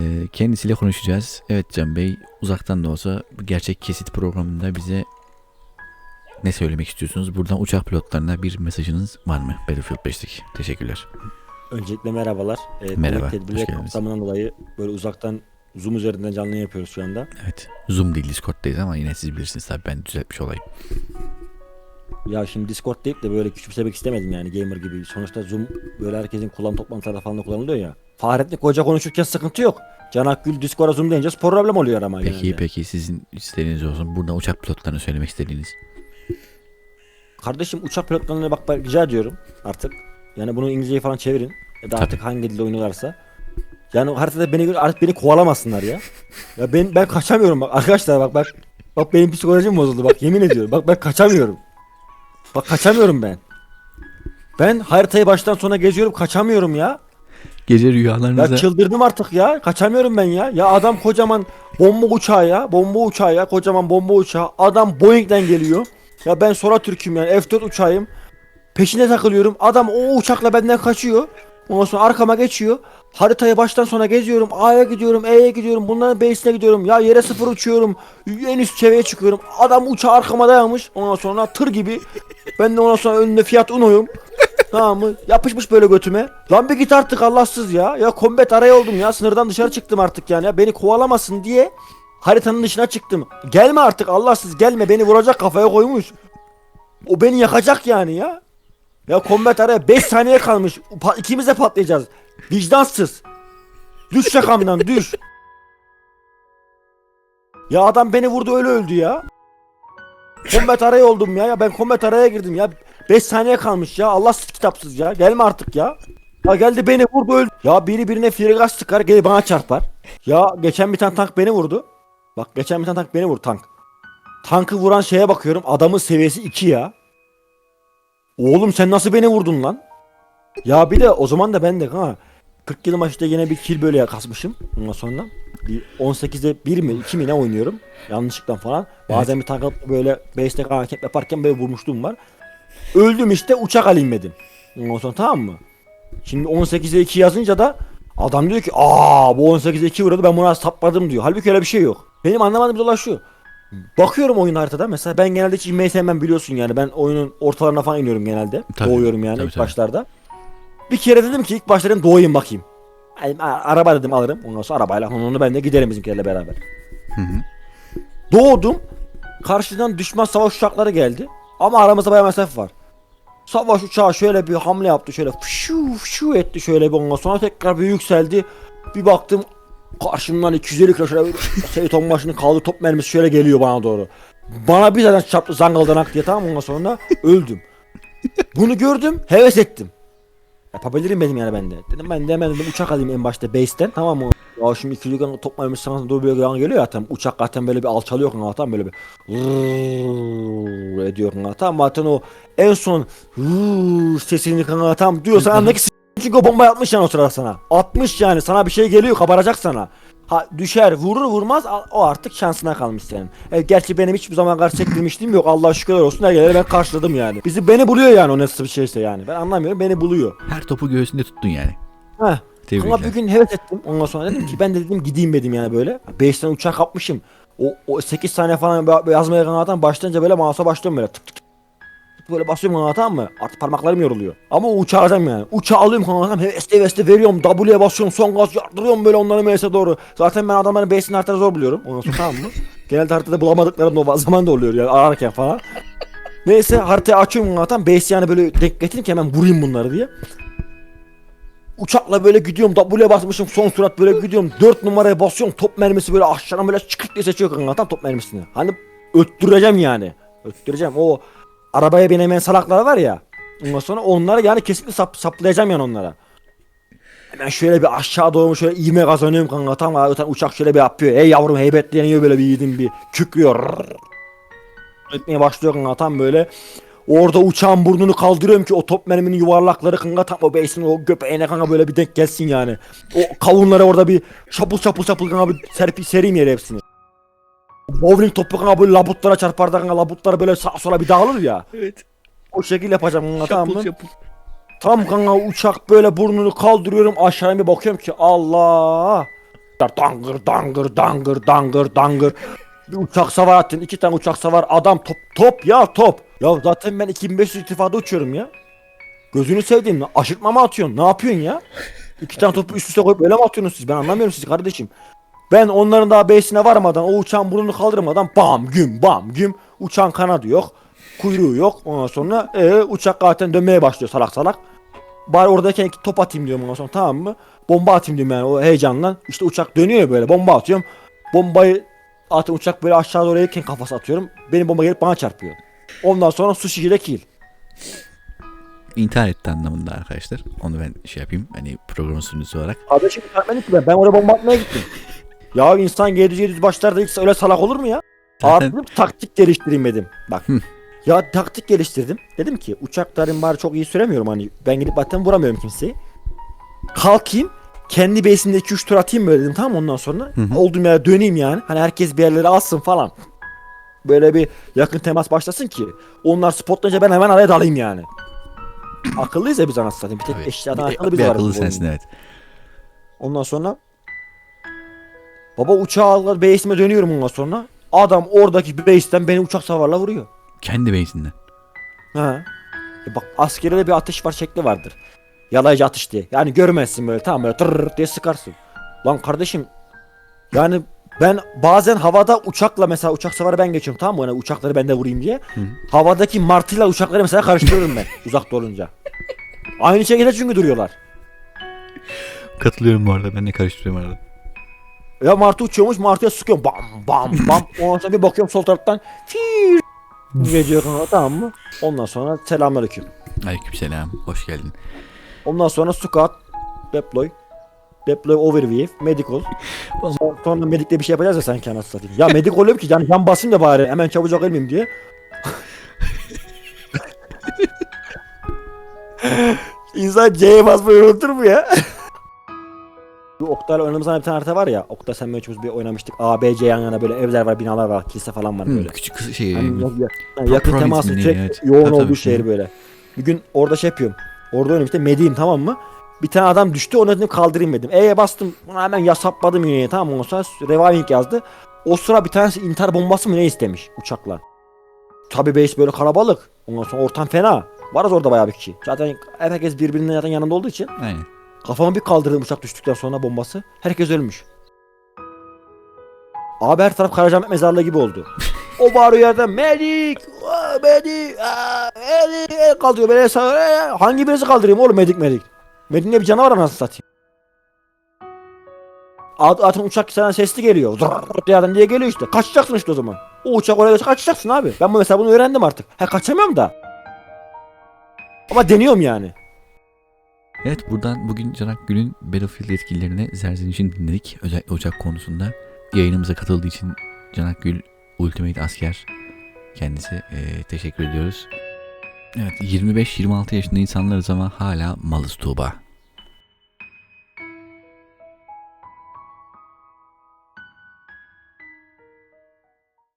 Ee, kendisiyle konuşacağız. Evet Can Bey uzaktan da olsa gerçek kesit programında bize ne söylemek istiyorsunuz? Buradan uçak pilotlarına bir mesajınız var mı? Battlefield 5'teki. Teşekkürler. Öncelikle merhabalar. Evet, Merhaba. Tedbirler kapsamından dolayı böyle uzaktan Zoom üzerinden canlı yapıyoruz şu anda. Evet. Zoom değil Discord'dayız ama yine siz bilirsiniz tabii ben düzeltmiş olayım. Ya şimdi Discord deyip de böyle küçümsemek istemedim yani gamer gibi. Sonuçta Zoom böyle herkesin kullanım toplantılarda falan kullanılıyor ya. Fahrettin Koca konuşurken sıkıntı yok. Can Akgül Discord'a Zoom deyince problem oluyor ama Peki genelde. peki sizin istediğiniz olsun. Buradan uçak pilotlarına söylemek istediğiniz. Kardeşim uçak pilotlarına bak ben rica ediyorum artık. Yani bunu İngilizceyi falan çevirin. Ya da Tabii. artık hangi dilde oynuyorlarsa. Yani haritada beni artık beni kovalamasınlar ya. Ya ben ben kaçamıyorum bak arkadaşlar bak bak. Bak benim psikolojim bozuldu bak yemin ediyorum. Bak ben kaçamıyorum. Bak kaçamıyorum ben. Ben haritayı baştan sona geziyorum kaçamıyorum ya. Gece Ya rüyalarınıza çıldırdım artık ya. Kaçamıyorum ben ya. Ya adam kocaman bomba uçağı ya. Bomba uçağı ya. Kocaman bomba uçağı. Adam Boeing'den geliyor. Ya ben Sora Türk'üm yani. F4 uçağıyım. Peşine takılıyorum. Adam o uçakla benden kaçıyor. Ondan sonra arkama geçiyor. Haritayı baştan sona geziyorum. A'ya gidiyorum, E'ye gidiyorum. Bunların base'ine gidiyorum. Ya yere sıfır uçuyorum. En üst seviyeye çıkıyorum. Adam uçağı arkama dayamış. Ondan sonra tır gibi. Ben de ondan sonra önünde Fiat Uno'yum. Tamam mı? Yapışmış böyle götüme. Lan bir git artık Allahsız ya. Ya combat araya oldum ya. Sınırdan dışarı çıktım artık yani. Ya beni kovalamasın diye haritanın dışına çıktım. Gelme artık Allahsız gelme. Beni vuracak kafaya koymuş. O beni yakacak yani ya. Ya combat araya 5 saniye kalmış. Pa- İkimiz de patlayacağız. Vicdansız. Düş şakamdan düş. Ya adam beni vurdu öyle öldü ya. Combat araya oldum ya. ya ben combat araya girdim ya. 5 saniye kalmış ya. Allah kitapsız ya. Gelme artık ya. Ya geldi beni vurdu öldü. Ya biri birine frigaz sıkar gelir bana çarpar. Ya geçen bir tane tank beni vurdu. Bak geçen bir tane tank beni vurdu tank. Tankı vuran şeye bakıyorum. Adamın seviyesi 2 ya. Oğlum sen nasıl beni vurdun lan? Ya bir de o zaman da ben de ha 40 yıl maçta yine bir kill böyle kasmışım. Ondan sonra bir 18'de 1 mi 2 mi ne oynuyorum. Yanlışlıkla falan. Bazen bir tank alıp böyle base'de hareket yaparken böyle vurmuşluğum var. Öldüm işte uçak alayım dedim. Ondan sonra tamam mı? Şimdi 18'e 2 yazınca da adam diyor ki aa bu 18'e 2 vurdu ben buna sapladım diyor. Halbuki öyle bir şey yok. Benim anlamadığım olay şu. Bakıyorum oyun haritada mesela ben genelde hiç inmeyi sevmem biliyorsun yani ben oyunun ortalarına falan iniyorum genelde. Tabii, Doğuyorum yani tabii, ilk tabii. başlarda. Bir kere dedim ki ilk başta dedim doğayım bakayım. Ay, a- Araba dedim alırım. Ondan sonra arabayla onu ben de giderim bizimkilerle beraber. Hı hı. Doğdum. Karşıdan düşman savaş uçakları geldi. Ama aramızda bayağı mesafe var. Savaş uçağı şöyle bir hamle yaptı. Şöyle fışu fışu etti şöyle bir ondan sonra tekrar bir yükseldi. Bir baktım karşımdan 250 kilo şöyle bir Seyit Onbaşı'nın kaldığı top mermisi şöyle geliyor bana doğru. Bana bir zaten çarptı zangıldanak diye tamam ondan sonra öldüm. Bunu gördüm heves ettim. Yapabilirim benim yani ben de. Dedim ben de hemen dedim uçak alayım en başta base'ten tamam mı? Ya şimdi ikili kan top mermisi sana doğru böyle yan geliyor ya tam uçak zaten böyle bir alçalıyor kanka tam böyle bir ediyor kanka tam zaten o en son sesini kanka tam diyorsan anla ki çünkü bomba atmış yani o sırada sana. Atmış yani sana bir şey geliyor kabaracak sana. Ha düşer vurur vurmaz o artık şansına kalmış senin. E, gerçi benim hiçbir zaman karşı çektirmişliğim yok. Allah şükürler olsun her gelene ben karşıladım yani. Bizi beni buluyor yani o nasıl bir şeyse yani. Ben anlamıyorum beni buluyor. Her topu göğsünde tuttun yani. Heh. Ama Tebrikler. bir gün heves ettim. Ondan sonra dedim ki ben de dedim gideyim dedim yani böyle. 5 tane uçak kapmışım. O, o 8 saniye falan yazmaya kanatan başlayınca böyle mouse'a başlıyorum böyle tık tık. Böyle basıyorum kanka tamam mı? Artık parmaklarım yoruluyor. Ama uçağı alacağım yani. Uçağı alıyorum kanka tamam hevesli hevesli veriyorum. W'ye basıyorum son gaz yardırıyorum böyle onların meyese doğru. Zaten ben adamların base'ini haritada zor buluyorum. Ondan sonra tamam mı? Genelde haritada bulamadıklarım da o zaman da oluyor yani ararken falan. Neyse haritayı açıyorum kanka tamam. Base yani böyle denk getirin ki hemen vurayım bunları diye. Uçakla böyle gidiyorum W'ye basmışım son surat böyle gidiyorum 4 numaraya basıyorum top mermisi böyle aşağıdan böyle çıkırt diye seçiyor kanka tam top mermisini. Hani öttüreceğim yani. Öttüreceğim o arabaya binemeyen salaklar var ya. Ondan sonra onları yani kesinlikle sap, saplayacağım yani onlara. Hemen şöyle bir aşağı doğru şöyle iğme kazanıyorum kanka tam zaten uçak şöyle bir yapıyor. Ey yavrum heybetleniyor böyle bir yiğidim bir kükrüyor. Etmeye başlıyor kanka tam böyle. Orada uçağın burnunu kaldırıyorum ki o top merminin yuvarlakları kanka tam o base'in o göbeğine kanka böyle bir denk gelsin yani. O kavunlara orada bir şapul şapul şapul kanka bir serpi sereyim yere hepsini. Bowling topu kanka böyle labutlara çarpar da kanka labutlar böyle sağa sola bir dağılır ya. Evet. O şekil yapacağım kanka tamam mı? şapul. Tam kanka uçak böyle burnunu kaldırıyorum aşağıya bir bakıyorum ki Allah. dangır dangır dangır dangır dangır. Bir uçak savar attın. iki tane uçak savar. Adam top top ya top. Ya zaten ben 2500 irtifada uçuyorum ya. Gözünü sevdiğim aşırtma mı atıyorsun? Ne yapıyorsun ya? İki tane topu üst üste koyup öyle mi atıyorsunuz siz? Ben anlamıyorum sizi kardeşim. Ben onların daha base'ine varmadan o uçağın burnunu kaldırmadan bam güm bam güm uçağın kanadı yok. Kuyruğu yok. Ondan sonra e, uçak zaten dönmeye başlıyor salak salak. Bari oradayken iki top atayım diyorum ondan sonra tamam mı? Bomba atayım diyorum yani o heyecanla. İşte uçak dönüyor ya böyle bomba atıyorum. Bombayı atın uçak böyle aşağı doğru gelirken kafası atıyorum. Benim bomba gelip bana çarpıyor. Ondan sonra su şişede kill. İntihar etti anlamında arkadaşlar. Onu ben şey yapayım. Hani programın sunucusu olarak. Kardeşim çarpmadım ki ben. Ben oraya bomba atmaya gittim. ya insan 700 başlarda hiç öyle salak olur mu ya? Abi taktik geliştireyim dedim. Bak. Hı. ya taktik geliştirdim. Dedim ki uçakların bari çok iyi süremiyorum hani. Ben gidip zaten vuramıyorum kimseyi. Kalkayım. Kendi base'imde 2-3 tur atayım böyle dedim tamam ondan sonra. Hı hı. Olduğum yere döneyim yani. Hani herkes bir yerlere alsın falan. Böyle bir yakın temas başlasın ki. Onlar spotlayınca ben hemen araya dalayım yani. Akıllıyız ya biz anasını satayım. Bir tek eşyadan akıllı biz bir varız. akıllı sensin evet. Ondan sonra baba uçağı aldılar base'ime dönüyorum ondan sonra. Adam oradaki base'ten beni uçak savarla vuruyor. Kendi base'inden. Ha. E bak askerde bir atış var şekli vardır. Yalayıcı atış diye. Yani görmezsin böyle tamam böyle tırr diye sıkarsın. Lan kardeşim yani ben bazen havada uçakla mesela uçak savarı ben geçiyorum tamam mı? Yani uçakları ben de vurayım diye. Hı. Havadaki martıyla uçakları mesela karıştırırım ben uzakta olunca. Aynı şekilde çünkü duruyorlar. Katılıyorum bu arada. Ben de karıştırıyorum arada. Ya martı uçuyormuş martıya sıkıyorum bam bam bam. Ondan sonra bir bakıyorum sol taraftan fiir geliyor kanka tamam mı? Ondan sonra selamünaleyküm. Aleykümselam. Hoş geldin. Ondan sonra squat deploy deploy overview medical. Sonra, sonra medikle bir şey yapacağız ya sanki anasını satayım. Ya medik oluyor ki yani yan basayım da bari hemen çabucak ölmeyeyim diye. İnsan C'ye basmayı unutur mu ya? Bu Oktay'la oynadığımız bir tane harita var ya. Oktay sen üçümüz bir oynamıştık. A, B, C yan yana böyle evler var, binalar var, kilise falan var böyle. küçük kız şey. Hani Hı. ya- ya- yani yakın ne, sürekli evet. yoğun Tabii, olduğu tabii. şehir böyle. Bir gün orada şey yapıyorum. Orada oynuyorum işte Mediyim tamam mı? Bir tane adam düştü onu dedim kaldırayım dedim. E'ye bastım. Ona hemen yasapladım yine tamam mı? Ondan sonra reviving yazdı. O sıra bir tanesi intihar bombası mı ne istemiş uçakla. Tabi base böyle kalabalık. Ondan sonra ortam fena. Varız orada bayağı bir kişi. Zaten herkes birbirinin zaten yanında olduğu için. Aynen. Kafama bir kaldırdım uçak düştükten sonra bombası. Herkes ölmüş. Abi her taraf Karacaahmet mezarlığı gibi oldu. o bağırıyor yerden medik, aa, medik, aa, medik, el kaldırıyor beni sağ- hangi birisi kaldırayım oğlum medik medik. Medik'in de bir canavar anasını satayım. At, atın uçak sana sesli geliyor. Zırr diye adam diye geliyor işte. Kaçacaksın işte o zaman. O uçak oraya kaçacaksın abi. Ben bu mesela bunu öğrendim artık. Ha kaçamıyorum da. Ama deniyorum yani. Evet buradan bugün Canak Gül'ün Battlefield yetkililerine Zerzeniş'in dinledik. Özellikle uçak konusunda. Yayınımıza katıldığı için Canak Gül Ultimate Asker kendisi eee, teşekkür ediyoruz. Evet 25-26 yaşında insanlarız ama hala malız Tuğba.